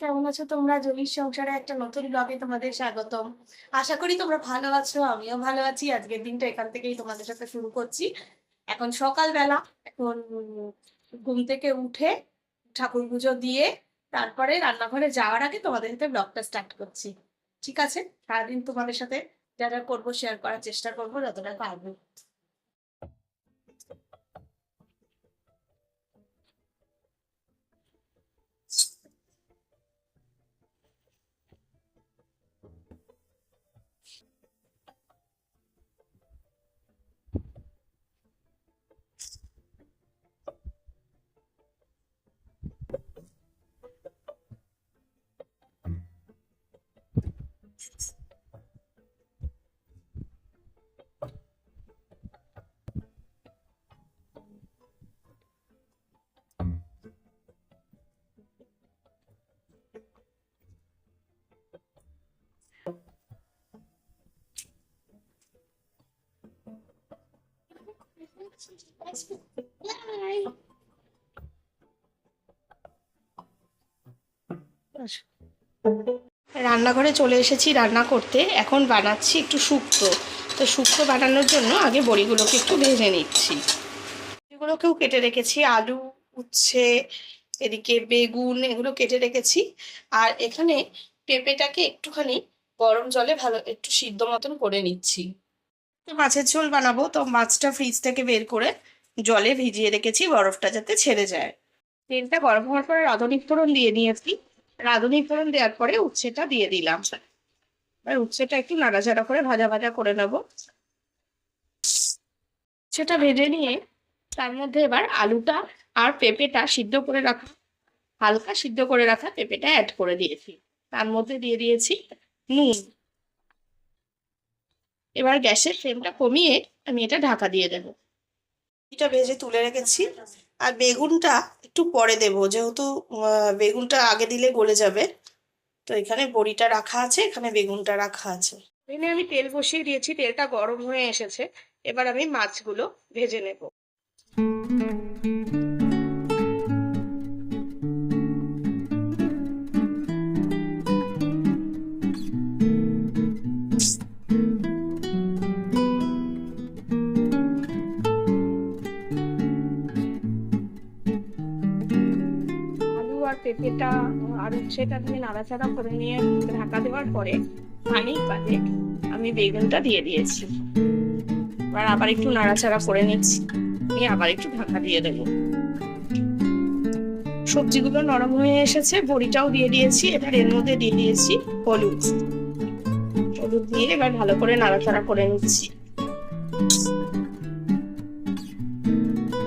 কেমন আছো তোমরা? জলির সংসারে একটা নতুন ব্লগে তোমাদের স্বাগতম। আশা করি তোমরা ভালো আছো, আমিও ভালো আছি। আজকের দিনটা এখান থেকেই তোমাদের সাথে শুরু করছি। এখন সকালবেলা, এখন ঘুম থেকে উঠে ঠাকুর পুজো দিয়ে তারপরে রান্নাঘরে যাওয়ার আগে তোমাদের সাথে ব্লগটা স্টার্ট করছি। ঠিক আছে? সারাদিন তোমাদের সাথে যা যা করব শেয়ার করার চেষ্টা করব, যতটা পারব। রান্নাঘরে চলে এসেছি রান্না করতে। এখন বানাচ্ছি একটু শুক্তো। তো শুক্তো বানানোর জন্য আগে বড়িগুলোকে একটু ভেজে নিচ্ছি। এগুলোকেও কেটে রেখেছি, আলু, উচ্ছে, এদিকে বেগুন, এগুলো কেটে রেখেছি। আর এখানে পেঁপেটাকে একটুখানি গরম জলে ভালো, একটু সিদ্ধ মতন করে নিচ্ছি। তো মাছের ঝোল বানাবো। তো মাছটা ফ্রিজ থেকে বের করে জলে ভিজিয়ে রেখেছি, বরফটা যাতে ছেড়ে যায়। তেলটা গরম হওয়ার পরে রাঁধুনি ফোড়ন দিয়ে নিয়েছি। রাঁধুনি ফোড়ন দেওয়ার পরে উচ্ছেটা দিয়ে দিলাম। এবার উচ্ছেটা একটু নাড়াচাড়া করে ভাজা ভাজা করে নেব। সেটা ভেজে নিয়ে তার মধ্যে এবার আলুটা আর পেঁপেটা সিদ্ধ করে রাখা, হালকা সিদ্ধ করে রাখা পেঁপেটা অ্যাড করে দিয়েছি। তার মধ্যে দিয়ে দিয়েছি নুন। এবার গ্যাসের ফ্লেমটা কমিয়ে আমি এটা ঢাকা দিয়ে দেবো। এটা ভেজে তুলে রেখেছি। আর বেগুনটা একটু পরে দেবো যেহেতু বেগুনটা আগে দিলে গলে যাবে। তো এখানে বড়িটা রাখা আছে এখানে বেগুনটা রাখা আছে। এখানে আমি তেল বসিয়ে দিয়েছি তেলটা গরম হয়ে এসেছে। এবার আমি মাছগুলো ভেজে নেব। পেঁপেটা আর উচ্ছেটা দিয়ে নাড়াচাড়া করে নিয়ে ঢাকা দেওয়ার পরে খানিক বাদে আমি বেগুনটা দিয়ে দিয়েছি। এবার আবার একটু নাড়াচাড়া করে নিচ্ছি। নিয়ে আবার একটু ঢাকা দিয়ে দেবো। সবজিগুলো নরম হয়ে এসেছে, বড়িটাও দিয়ে দিয়েছি, এবার এর মধ্যে দিয়ে দিয়েছি হলুদ। হলুদ দিয়ে এবার ভালো করে নাড়াচাড়া করে নিচ্ছি।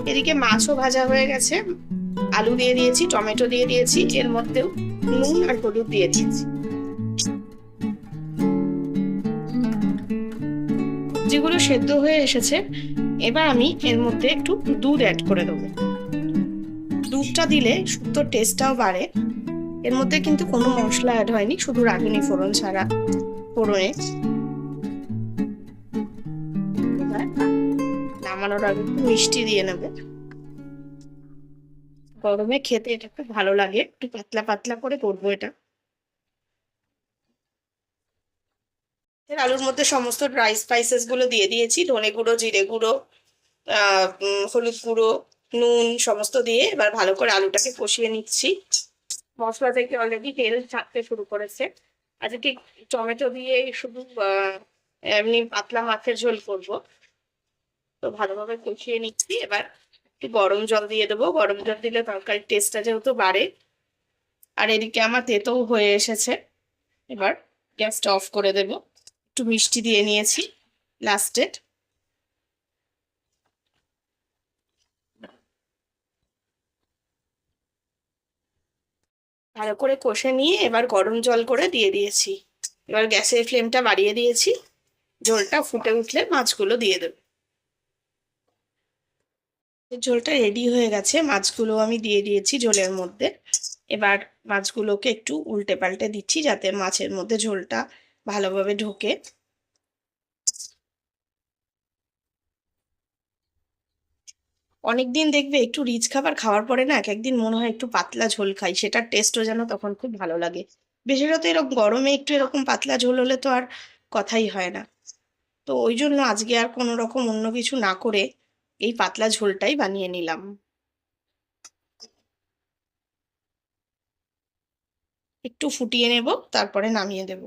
এদিকে মাছও ভাজা হয়ে গেছে। আলু দিয়ে দিয়েছি, টমেটো দিয়ে দিয়েছি, এর মধ্যেও নুন আর হলুদ দিয়ে দিয়েছি। যেগুলো সেদ্ধ হয়ে এসেছে, এবার আমি এর মধ্যে একটু দুধ অ্যাড করে দেবো। দুধটা দিলে শুক্তোর টেস্টটাও বাড়ে। এর মধ্যে কিন্তু কোনো মশলা অ্যাড হয়নি, শুধু রাঁধুনি ফোড়ন ছাড়া ফোড়নে। নামানোর আগে একটু মিষ্টি দিয়ে নেবে। গরমে খেতে এটা খুব ভালো লাগে। একটু পাতলা পাতলা করে করব এটা। আলুর মধ্যে সমস্ত ড্রাই স্পাইসেসগুলো দিয়ে দিয়েছি। ধনে গুঁড়ো, জিরে গুঁড়ো হলুদ গুঁড়ো, নুন সমস্ত দিয়ে এবার ভালো করে আলুটাকে কষিয়ে নিচ্ছি। মশলা থেকে অলরেডি তেল ছাড়তে শুরু করেছে। আজকে ঠিক টমেটো দিয়ে শুধু এমনি পাতলা মাছের ঝোল করব। তো ভালোভাবে কষিয়ে নিচ্ছি। এবার একটু গরম জল দিয়ে দেবো। গরম জল দিলে তরকারির টেস্টটা যেহেতু বাড়ে। আর এদিকে আমার তেতেও হয়ে এসেছে। এবার গ্যাসটা অফ করে দেব। একটু মিষ্টি দিয়ে নিয়েছি লাস্টেড ভালো করে কষে নিয়ে এবার গরম জল করে দিয়ে দিয়েছি। এবার গ্যাসের ফ্লেমটা বাড়িয়ে দিয়েছি। জলটা ফুটে উঠলে মাছগুলো দিয়ে দেবো। ঝোলটা রেডি হয়ে গেছে। মাছগুলো আমি দিয়ে দিয়েছি ঝোলের মধ্যে। এবার মাছগুলোকে একটু উল্টে পাল্টে দিচ্ছি যাতে মাছের মধ্যে ঝোলটা ভালোভাবে ঢোকে। অনেকদিন দেখবে একটু রিচ খাবার খাওয়ার পরে না এক একদিন মনে হয় একটু পাতলা ঝোল খাই, সেটার টেস্টও যেন তখন খুব ভালো লাগে। বিশেষত এরকম গরমে একটু এরকম পাতলা ঝোল হলে তো আর কথাই হয় না। তো ওই জন্য আজকে আর কোনো রকম অন্য কিছু না করে এই পাতলা ঝোলটাই বানিয়ে নিলাম। একটু ফুটিয়ে নেব, তারপরে নামিয়ে দেব।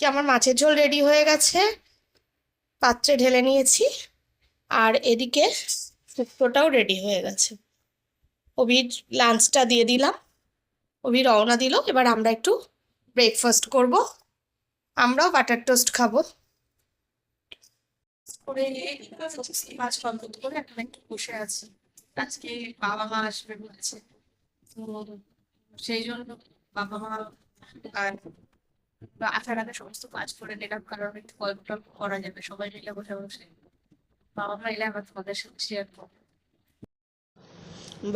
আমার মাছের ঝোল রেডি হয়ে গেছে। পাত্রে ঢেলে নিয়েছি। আর এদিকে শুক্তোটাও রেডি হয়ে গেছে। অভির লাঞ্চটা দিয়ে দিলাম। অভি রওনা দিল। এবার আমরা একটু ব্রেকফাস্ট করব। আমরাও বাটার টোস্ট খাব। করে মাছ কমপ্লিট করে এখন একটু বসে আছি। আজকে বাবা মা আসবে বলছে। তো সেই জন্য বাবা মা আর আসার আগে সমস্ত কাজ করে নিলাম, কারণ একটু গল্প টল্প করা যাবে, সবাই মিলে বসে বসে। বাবা মা এলে আবার তোমাদের সাথে শেয়ার করব।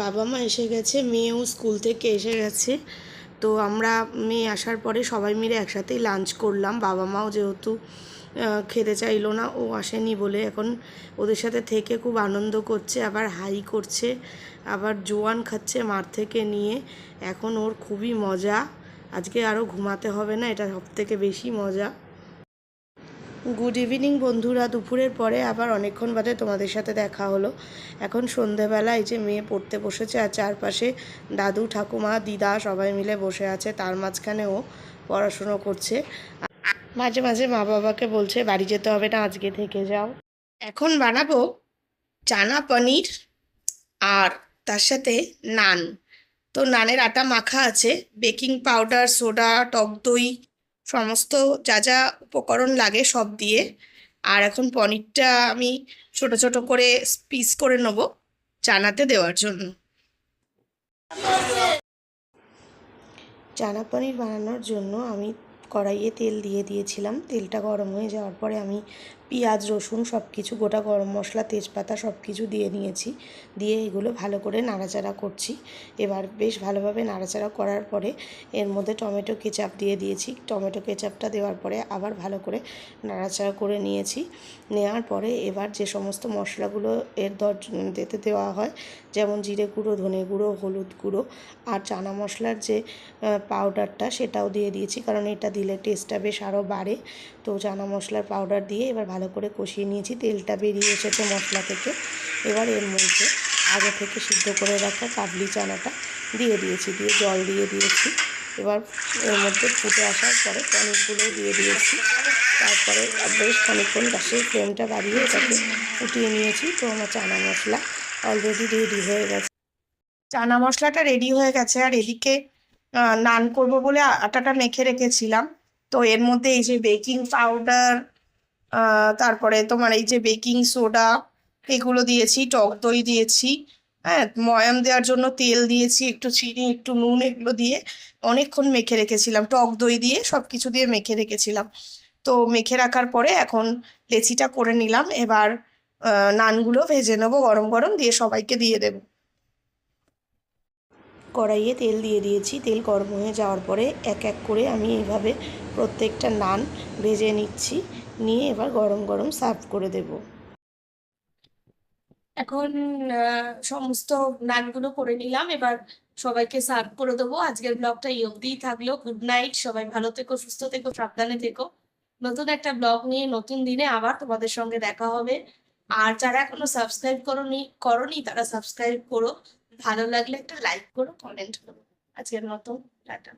বাবা মা এসে গেছে, মেয়েও স্কুল থেকে এসে গেছে। তো আমরা মেয়ে আসার পরে সবাই মিলে একসাথেই লাঞ্চ করলাম। বাবা মাও যেহেতু খেতে চাইলো না। ও আসেনি বলে এখন ওদের সাথে থেকে খুব আনন্দ করছে, আবার হাই করছে, আবার জোয়ান খাচ্ছে মার থেকে নিয়ে। এখন ওর খুবই মজা। আজকে আরও ঘুমাতে হবে না, এটা সব থেকে বেশি মজা। গুড ইভিনিং বন্ধুরা, দুপুরের পরে আবার অনেকক্ষণ বাদে তোমাদের সাথে দেখা হলো। এখন সন্ধেবেলা, এই যে মেয়ে পড়তে বসেছে আর চারপাশে দাদু, ঠাকুমা, দিদা সবাই মিলে বসে আছে, তার মাঝখানে ও পড়াশুনো করছে। মাঝে মাঝে মা বাবাকে বলছে, বাড়ি যেতে হবে না, আজকে থেকে যাও। এখন বানাবো চানা পনির আর তার সাথে নান। তো নানের আটা মাখা আছে, বেকিং পাউডার, সোডা, টক দই, সমস্ত যা যা উপকরণ লাগে সব দিয়ে। আর এখন পনিরটা আমি ছোট ছোট করে পিস করে নেব চানাতে দেওয়ার জন্য। চানা পনির বানানোর জন্য আমি কড়াইয়ে তেল দিয়ে দিয়েছিলাম। তেলটা গরম হয়ে যাওয়ার পরে আমি পেঁয়াজ, রসুন সব কিছু গোটা গরম মশলা, তেজপাতা সব কিছু দিয়ে নিয়েছি। দিয়ে এগুলো ভালো করে নাড়াচাড়া করছি। এবার বেশ ভালোভাবে নাড়াচাড়া করার পরে এর মধ্যে টমেটো কেচাপ দিয়ে দিয়েছি। টমেটো কেচাপটা দেওয়ার পরে আবার ভালো করে নাড়াচাড়া করে নিয়েছি। নেওয়ার পরে এবার যে সমস্ত মশলাগুলো এর দর দিতে দেওয়া হয়, যেমন জিরে গুঁড়ো, ধনে গুঁড়ো, হলুদ গুঁড়ো আর চানা মশলার যে পাউডারটা সেটাও দিয়ে দিয়েছি। কারণ এটা দিলে টেস্টটা বেশ আরও বাড়ে। তো চানা মশলার পাউডার দিয়ে এবার করে কষিয়ে নিয়েছি। তেলটা বেরিয়ে এসেছে মশলা থেকে। এবার এর মধ্যে আগে থেকে সিদ্ধ করে রাখা কাবলি চানাটা দিয়ে দিয়েছি, দিয়ে জল দিয়ে দিয়েছি। এবার এর মধ্যে ফুটে আসার পরে পনিরগুলো দিয়ে দিয়েছি। তারপরে বেশ খানিকক্ষণ গ্যাসের ফ্লেমটা বাড়িয়ে এটাকে ফুটিয়ে নিয়েছি। তো আমার চানা মশলা অলরেডি রেডি হয়ে গেছে। চানা মশলাটা রেডি হয়ে গেছে। আর এদিকে নান করব বলে আটাটা মেখে রেখেছিলাম। তো এর মধ্যে এই যে বেকিং পাউডার তারপরে তোমার এই যে বেকিং সোডা, এগুলো দিয়েছি, টক দই দিয়েছি। হ্যাঁ ময়াম দেওয়ার জন্য তেল দিয়েছি, একটু চিনি, একটু নুন, এগুলো দিয়ে অনেকক্ষণ মেখে রেখেছিলাম। টক দই দিয়ে সব কিছু দিয়ে মেখে রেখেছিলাম। তো মেখে রাখার পরে এখন লেচিটা করে নিলাম। এবার নানগুলো ভেজে নেব গরম গরম, দিয়ে সবাইকে দিয়ে দেবো। কড়াইয়ে তেল দিয়ে দিয়েছি। তেল গরম হয়ে যাওয়ার পরে এক এক করে আমি এইভাবে প্রত্যেকটা নান ভেজে নিচ্ছি। নিয়ে এবার গরম গরম সার্ভ করে দেব। এখন সমস্ত নানগুলো করে নিলাম। এবার সবাইকে সার্ভ করে দেবো। আজকের ব্লগটা এই অবধিই থাকল। গুড নাইট, সবাই ভালো থেকো, সুস্থ থেকো, সাবধানে থেকো। নতুন একটা ব্লগ নিয়ে নতুন দিনে আবার তোমাদের সঙ্গে দেখা হবে। আর যারা এখনও সাবস্ক্রাইব করনি করনি, তারা সাবস্ক্রাইব করো। ভালো লাগলে একটা লাইক করো, কমেন্ট করো। আজকের মতো, টাটা।